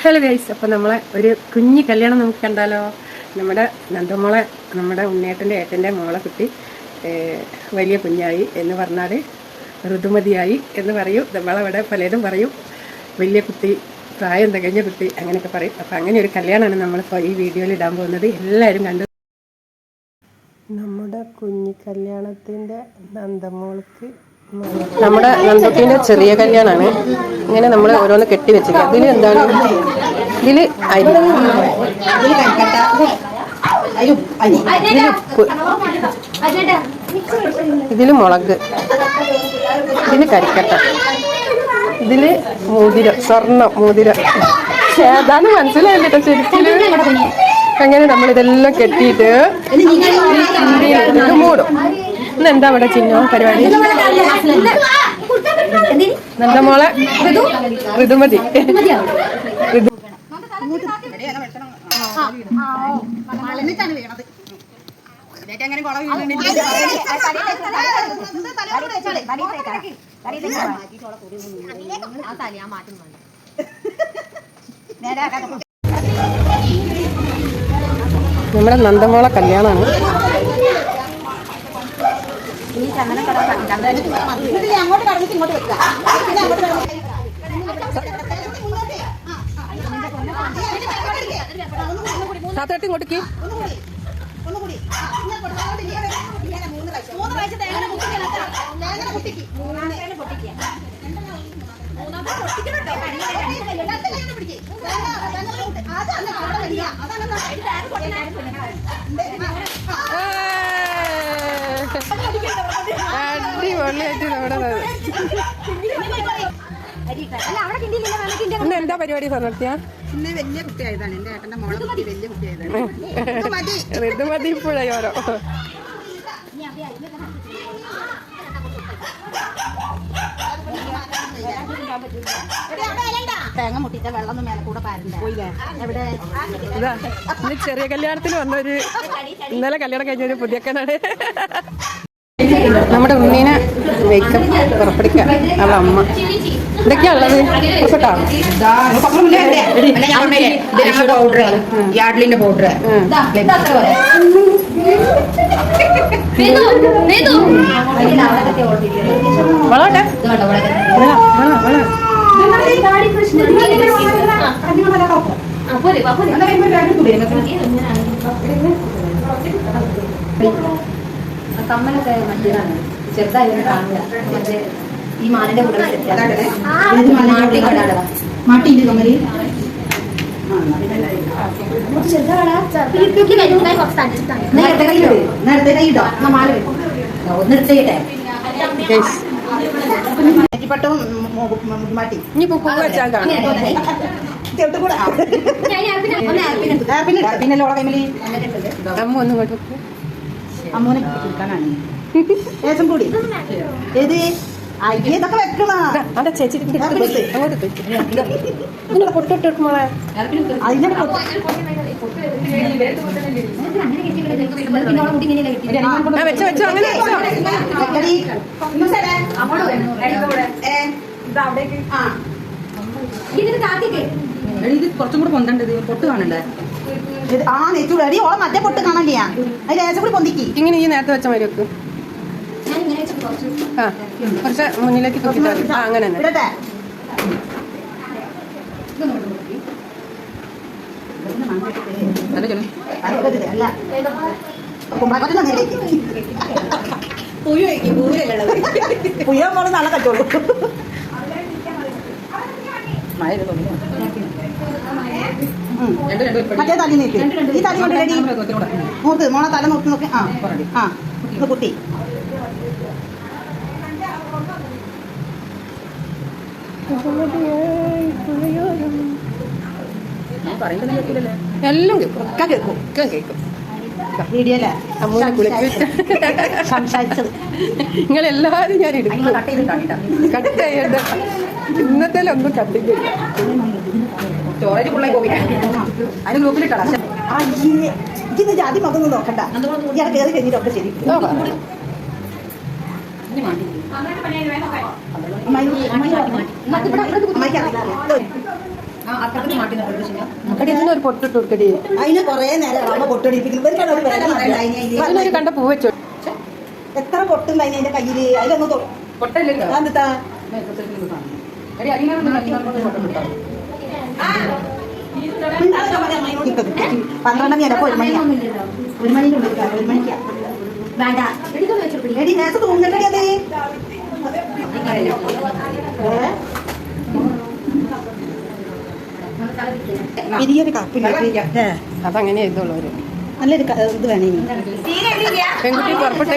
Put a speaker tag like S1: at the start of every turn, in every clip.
S1: Hello guys അപ്പോൾ നമ്മളെ ഒരു കുഞ്ഞു കല്യാണം നമുക്ക് കണ്ടാലോ? നമ്മുടെ നന്ദമോളെ നമ്മുടെ ഉണ്ണേട്ടന്റെ ഏട്ടന്റെ മോളെ കുട്ടി വലിയ കുഞ്ഞായി എന്ന് പറഞ്ഞാൽ ഋതുമതിയായി എന്ന് പറയും. നമ്മളവിടെ പലതും പറയും. വലിയ കുട്ടി പ്രായം തികഞ്ഞ കുട്ടി അങ്ങനെയൊക്കെ പറയും. അപ്പോൾ അങ്ങനെ ഒരു കല്യാണമാണ് നമ്മളിപ്പോൾ ഈ വീഡിയോയിൽ ഇടാൻ പോകുന്നത്. എല്ലാവരും കണ്ടു. നമ്മുടെ കുഞ്ഞു കല്യാണത്തിന്റെ നന്ദമോൾക്ക് നമ്മുടെ നന്ദത്തിന്റെ ചെറിയ കല്യാണമാണ് ഇങ്ങനെ നമ്മൾ ഓരോന്ന് കെട്ടി വെച്ചിരിക്കുക. അതിൽ എന്താണ്? ഇതിൽ അരി. ഇതിൽ മുളക്. ഇതിൽ കരിക്കട്ട. ഇതിൽ മോതിരം. സ്വർണം മോതിരം. ഏതാന്ന് മനസ്സിലായില്ല കേട്ടോ ശരിക്കും? അങ്ങനെ നമ്മൾ ഇതെല്ലാം കെട്ടിയിട്ട് മൂടും. ഇന്ന് എന്താ ചിഹ്നം പരിപാടി? നന്ദ മോളെ? ഋതുമതി ഋതു നമ്മുടെ നന്ദമോളെ കല്യാണമാണ്.
S2: അങ്ങോട്ട് കടന്നിട്ട് ഇങ്ങോട്ട് വെക്കുക പിന്നെ അങ്ങോട്ട് കടന്നിട്ട്
S1: താത്തോട്ട് ഇങ്ങോട്ടേക്ക്
S2: അതാണ് അതാണ് കൊടുക്കാതെ
S1: അടിപൊളിയായിട്ട് നമ്മുടെ ഇന്ന് എന്താ പരിപാടി സമർത്തിയ
S2: ഇന്ന് വലിയ കുട്ടിയായതാണ്. എന്റെ ഏട്ടന്റെ മോളെ കുട്ടി വലിയ കുട്ടിയായതാണ്.
S1: ഋതുമതി ഇപ്പോഴായി ഓരോ.
S2: തേങ്ങ മുട്ടിച്ച വെള്ളം മേലെ കൂടെ
S1: ഇതാ ഇന്ന് ചെറിയ കല്യാണത്തിന് വന്ന ഒരു ഇന്നലെ കല്യാണം കഴിഞ്ഞ ഒരു പുതിയക്കനാണ് നമ്മുടെ ഉണ്ണീനെ മേക്കപ്പ് പുറപ്പെടുക്കാൻ അവളെ അമ്മ. എന്തൊക്കെയാ ഉള്ളത്
S2: പൗഡർ പൗഡർ
S1: വളട്ടെ
S3: കമ്മലൊക്കെ മറ്റേതാണ് ചെറുതായിരുന്നു കാണില്ല ഈ മാനിന്റെ കൂടെ
S2: മാട്ടിന്റെ കമ്മൽ? നേരത്തെ കൈയിടോ നേരത്തെ കൈയിടോ
S3: ഒന്നെടുത്തേട്ടെ
S2: മാറ്റി
S1: ഇനിയിപ്പോ പൂ വെച്ചാൽ കാണാം. അമ്മ ഒന്നും.
S2: അമ്മൂനെ ലേശം കൂടി ഏത് ഇതൊക്കെ വെക്കണ?
S1: അവിടെ ചേച്ചി. അങ്ങോട്ട് വെക്ക്. ഇതാ. ഇങ്ങനെ പൊട്ടിട്ട് വെക്ക് മോളെ.
S2: അതിന്റെ
S1: ആ വെച്ചോ വെച്ചോ അങ്ങനെ വെച്ചോ.
S4: ഇത് കുറച്ചും കൂടെ പൊന്തണ്ടത് പൊട്ട് കാണണ്ടേ
S2: ആ നെറ്റൂടെ. എടി ഓളെ മറ്റേ പൊട്ട് കാണണ്ടിയാ അത് ഏച്ചും കൂടി പൊന്തിക്ക്.
S1: ഇങ്ങനെ ഈ നേരത്തെ വെച്ച മതി വെക്ക്. ആ കുറച്ച് മുന്നിലേക്ക് മതി. ആ അങ്ങനെ തന്നെ.
S2: നാളെ
S4: മഴ
S2: മറ്റേ തലി നീക്ക്. ഈ തലി കൊണ്ട് റെഡി
S4: ഒത്തിരി കൂടെ.
S2: നോക്ക് മോളെ തല നോക്കി നോക്കി. ആ ആ. കുട്ടി
S1: എല്ലാം കേൾക്കും. ഒക്കെ കേൾക്കും. ഒക്കെ കേൾക്കും.
S2: വീഡിയോയിലെ
S1: അമ്മൂനെ കുളിപ്പിച്ച്
S2: സംസാരിച്ചത്.
S1: നിങ്ങൾ എല്ലാവരും ഞാൻ എടുക്കും
S4: കട്ട്
S1: ചെയ്യണ്ട. ഇന്നത്തെ ഒന്നും കട്ടിക്കില്ല
S4: സ്റ്റോറേജ് ഫുള്ളായി പോയി അതിന് ഗ്രൂപ്പിലിട്ടാ
S2: ഇതിന് ജാതി മുഖം നോക്കണ്ട. ഇയാളെ കയറി കഴിഞ്ഞിട്ടൊക്കെ ശരി.
S1: പൊട്ടിട്ട് കൊടുക്കടി.
S2: അതിന് കുറേ നേരം ഒരു
S1: അതിനൊരു കണ്ട പൂ വെച്ചോ.
S2: എത്ര പൊട്ടുണ്ട് അതിന് അതിന്റെ കയ്യിൽ. അതിലൊന്ന്
S4: പൊട്ടല്ലോ
S2: പന്ത്രണ്ടാം തീയതി അപ്പൊ ഒരു മണിയാ. ഒരു മണിക്ക് ഒരു മണിക്കാ.
S3: വേണ്ട.
S2: എടി നേരത്തെ തോന്നണ്ടടി അതെ? വലിയൊരു കപ്പില്ല
S1: അതങ്ങനെ എഴുതുള്ളൂ
S2: നല്ലൊരു ഇത് വേണേ.
S1: പെൺകുട്ടി പുറപ്പെട്ട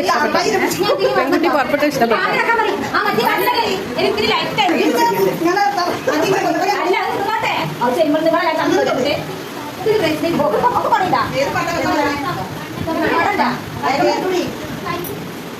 S1: പെൺകുട്ടി പുറപ്പെട്ട ഇഷ്ടപ്പെട്ടു
S3: ആ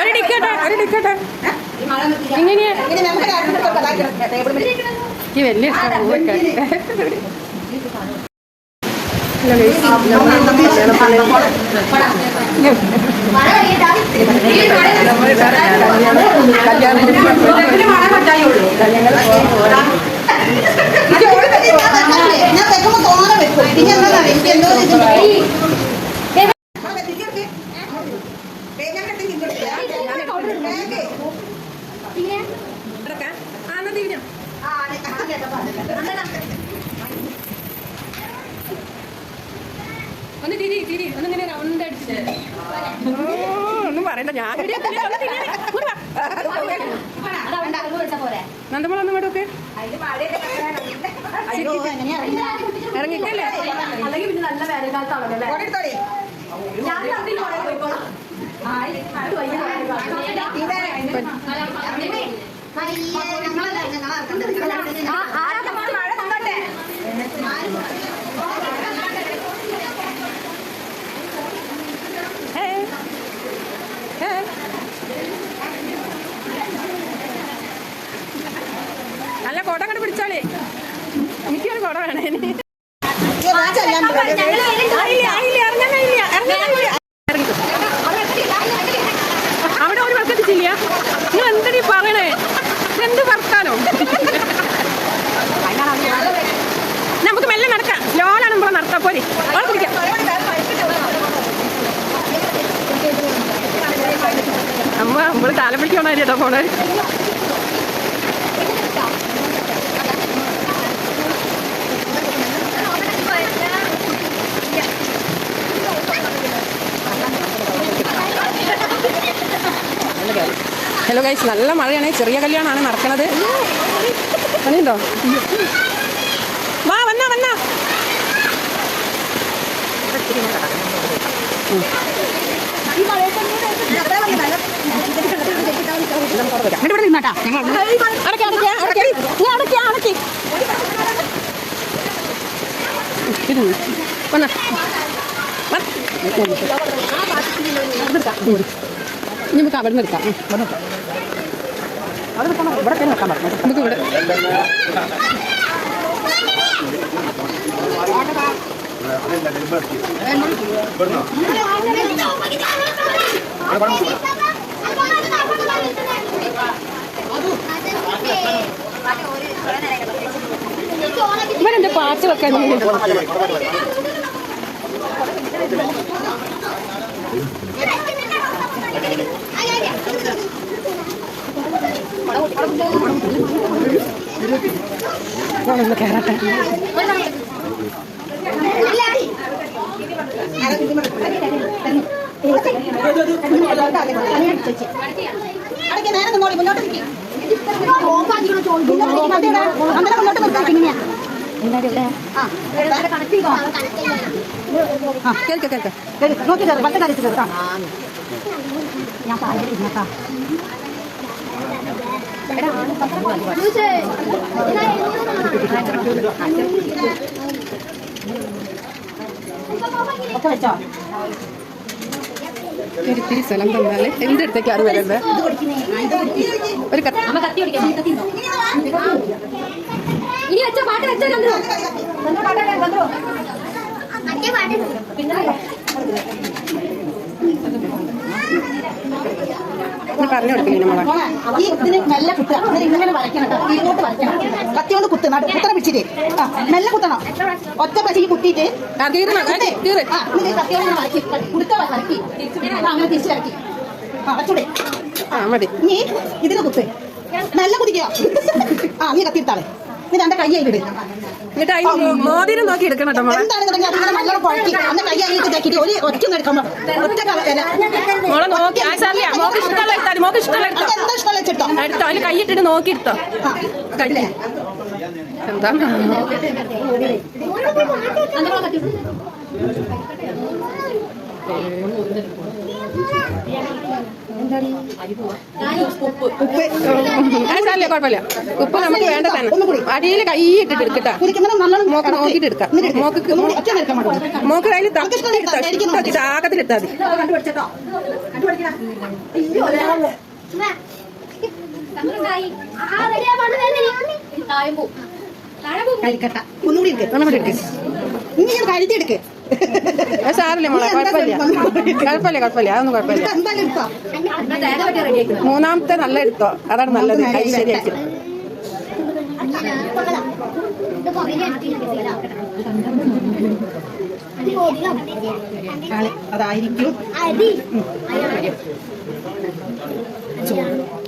S1: ഒരു ടിക്കട്ടെ ഒരു ടിക്കട്ടെ ഇങ്ങനെ. എനിക്ക് വലിയ
S2: ഞാൻ വെക്കുമ്പോ തോനെ വെക്കും. പിന്നെ എന്താ? എനിക്ക് എന്തോ ഒരു ഇത് അവിടെ തിരിഞ്ഞെടുക്ക്. വേഗം അങ്ങോട്ട് തിരിഞ്ഞെടുക്ക്. ബാഗ്. ആ, അതെ, അതെ, അതെ.
S1: ഒന്ന് തിരി തിരി ഒന്നിങ്ങനെ റൗണ്ട് അടിച്ചിട്ട് ഒന്നും പറയണ്ട ഞാൻ നന്ദമോളൊന്നും കൂടെ ഒക്കെ. ഇറങ്ങിക്കല്ലേ
S3: അല്ലെങ്കിൽ പിന്നെ നല്ല വേനൽക്കാലത്താണല്ലേ. ഞാൻ
S1: നല്ല കോട കണ്ട് പിടിച്ചാളേ. എനിക്കൊരു കോട വേണേ നിങ്ങൾ എന്തടി പറയണേ? എന്ത് വർത്താനോ? നമുക്ക് മെല്ലെ നടക്കാം. സ്ലോലാണ് നമ്മൾ നടത്താൻ പോരെ. പിടിക്കാം. അമ്മ നമ്മൾ കാലം പിടിക്കണോ ചേട്ടാ പോണേ ഹലോ ഗൈസ് നല്ല മഴയാണ്. ചെറിയ കല്യാണമാണ് നടക്കണത്. പണിയുണ്ടോ വാ വന്നാ വന്നാ. നമുക്ക് അവിടെ നിന്ന് എടുക്കാം. അവിടെ നിൽക്കാൻ. ഇവിടെ തന്നെ നിൽക്കാൻ പറഞ്ഞു നമുക്ക് ഇവിടെ ഇവരെന്റെ പാച്ച് വെക്കാൻ ഞാനൊന്ന് കയറട്ടെ
S2: അടയ്ക്ക് നേരെ നിന്നോളി മുന്നോട്ട് നിൽക്കി അങ്ങനെ മുന്നോട്ട് നിൽക്കാം ഇങ്ങനെയാ
S1: കേൾക്കാം കേൾക്കാം
S2: നോക്കി പത്ത് കാര്യത്തിൽ ഞാൻ ഇരുന്നേക്കാ ഒക്കെ വെച്ചോ
S1: ഒരിത്തിരി സ്ഥലം തന്നാൽ എന്റെ അടുത്തേക്ക് അത് വരുന്നത് ഒരു കത്ത്?
S3: ഇനി വെച്ചോ പാട്ട് വെച്ചോ ചന്ദ്രു
S1: ഒന്ന് പറഞ്ഞു കൊടുക്കില്ല മോളെ
S2: മോളെ, ഈ ഇതിന് മെല്ലെ കുത്തുക എന്നിട്ട് ഇങ്ങനെ വരയ്ക്കണം കേട്ടോ. ഇങ്ങോട്ട് വരയ്ക്കണം. കത്തി കൊണ്ട് കുത്ത്. നടു പിടിച്ചിട്ട്? ആ മെല്ലെ കുത്തണം. ഒറ്റ പശി കുത്തിയിട്ട്
S1: ആ. ആ,
S2: കുത്ത്. ആ, എന്നിട്ട് കത്തി കൊണ്ട് ഇങ്ങനെ വരയ്ക്ക്. കുടുക്ക വരയ്ക്കി. ആ, അങ്ങനെ തിരിച്ച് വരയ്ക്കി. ആ വച്ചൂടെ
S1: ആ മതി.
S2: നീ ഇതിനെ കുത്ത്. മെല്ലെ കുതിക്കുക ആ നീ കത്തിയെടുത്താളെ. നീ എന്റെ കൈ അതിലിട്
S1: എന്നിട്ട് അതിന് മോതിരം നോക്കി എടുക്കണം കേട്ടോ മോളെ.
S2: എന്താണ് തുടങ്ങി അതിങ്ങനെ നല്ലോണം കുഴക്കി അന്ന് കൈ അതിലിട്ട് ഇതാക്കിയിട്ട് ഒരു ഒറ്റ എടുക്കുമ്പോ ഒറ്റ കള
S1: മോളെ നോക്കി. ആ സാറില്ല മോക്ക് ഇഷ്ടമുള്ള എടുത്താൽ മോക്ക് ഇഷ്ടമുള്ള എടുത്തോ?
S2: എന്താ ഇഷ്ടമുള്ള വെച്ചിട്ടോ?
S1: എടുത്തോ. അതിന് കൈയിട്ടിട്ട് നോക്കി എടുത്തോ
S2: ആ
S1: കൈ. എന്താ?
S2: ഉപ്പ്
S1: ആ സാറില്ല കുഴപ്പമില്ല. ഉപ്പ് നമുക്ക് വേണ്ട തന്നെ അടിയിൽ കൈ ഇട്ടിട്ട് എടുക്കട്ടാ മോക്ക് നോക്കിയിട്ട് എടുക്കാം. മോക്ക് മോക്ക് കയ്യിൽ
S2: നമുക്ക് ഇഷ്ടമുള്ള എടുത്തോ, മേടിക്കുന്നു.
S1: ആകത്തിലെത്താ മതി.
S2: കരിക്കട്ട ഒന്നുകൂടി എടുക്കേ.
S1: ഒന്നുകൂടി എടുക്കേ.
S2: ഇനി ഞാൻ കരുതി എടുക്കേ
S1: സാറില്ല മോളെ കുഴപ്പമില്ല. കുഴപ്പമില്ല കുഴപ്പമില്ല അതൊന്നും കുഴപ്പമില്ല. മൂന്നാമത്തെ നല്ല എടുത്തോ. അതാണ് നല്ലത്. കൈ ശരിയാക്കി.
S2: അതായിരിക്കും.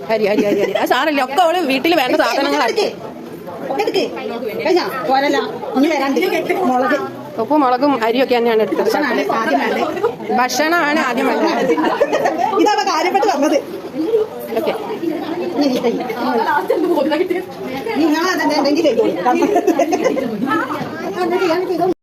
S1: ഹരി ഹരി ഹരി ആ സാറല്ലേ ഒക്കെ അവൾ വീട്ടിൽ വേണ്ട
S2: സാധനങ്ങളാണ് കഴിഞ്ഞാ? പോരല്ല. ഇനി വരാണ്ട്. മുളക്.
S1: ഉപ്പും മുളകും അരിയൊക്കെ തന്നെയാണ് എടുത്തത്
S2: ഭക്ഷണമാണ് ആദ്യമല്ല വേണ്ടത്
S1: ഭക്ഷണമാണ് ആദ്യം വേണ്ടത്
S2: ഇതാണ് കാര്യപ്പെട്ട് വന്നത്
S1: ഓക്കെ
S2: ഇനി നീ കഴി. നിങ്ങളതെന്തെങ്കിലും ചെയ്തോളൂ